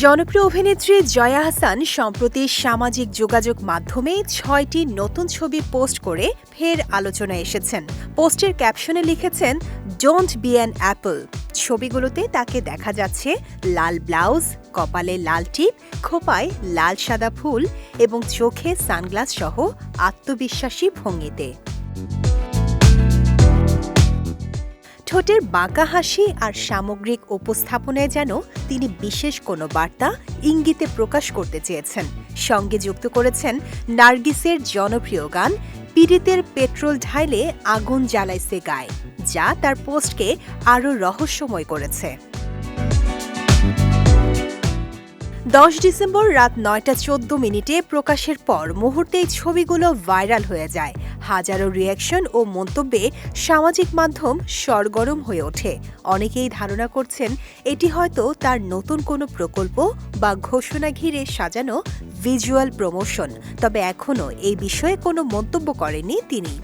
জনপ্রিয় অভিনেত্রী জয়া হাসান সম্প্রতি সামাজিক যোগাযোগ মাধ্যমে ছয়টি নতুন ছবি পোস্ট করে ফের আলোচনায় এসেছেন। পোস্টের ক্যাপশনে লিখেছেন ডোন্ট বি অ্যান অ্যাপল ছবিগুলোতে তাকে দেখা যাচ্ছে লাল ব্লাউজ, কপালে লাল টিপ, খোপায় লাল সাদা ফুল এবং চোখে সানগ্লাস সহ আত্মবিশ্বাসী ভঙ্গিতে। ঠোঁটের বাঁকা হাসি আর সামগ্রিক উপস্থাপনায় যেন তিনি বিশেষ কোনো বার্তা ইঙ্গিতে প্রকাশ করতে চেয়েছেন। সঙ্গে যুক্ত করেছেন নার্গিসের জনপ্রিয় গান পীড়িতের পেট্রোল ঢাইলে আগুন জ্বালাইছে গায়ে, যা তার পোস্টকে আরও রহস্যময় করেছে। দশ ডিসেম্বর রাত নয়টা চোদ্দ মিনিটে প্রকাশের পর মুহূর্তেই ছবিগুলো ভাইরাল হয়ে যায়। হাজারো রিয়াকশন ও মন্তব্যে সামাজিক মাধ্যম সরগরম হয়ে ওঠে। অনেকেই ধারণা করছেন এটি হয়তো তার নতুন কোনো প্রকল্প বা ঘোষণা ঘিরে সাজানো ভিজুয়াল প্রমোশন তবে এখনও এই বিষয়ে কোনো মন্তব্য করেননি তিনি।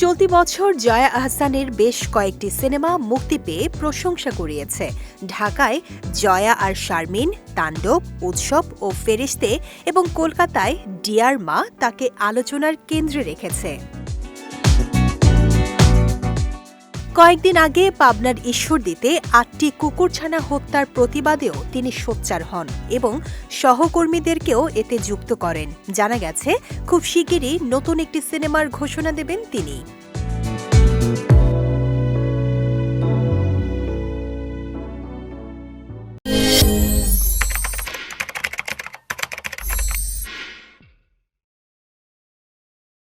চলতি বছর জয়া আহসানের বেশ কয়েকটি সিনেমা মুক্তি পেয়ে প্রশংসা করিয়েছে ঢাকায় জয়া আর শারমিন, তাণ্ডব, উৎসব ও ফেরিস্তে এবং কলকাতায় ডিয়ার মা তাকে আলোচনার কেন্দ্রে রেখেছে। কয়েকদিন আগে পাবনার ঈশ্বরদীতে আটটি কুকুরছানা হত্যার প্রতিবাদেও তিনি সোচ্চার হন এবং সহকর্মীদেরকেও এতে যুক্ত করেন। জানা গেছে, খুব শিগগিরই নতুন একটি সিনেমার ঘোষণা দেবেন তিনি।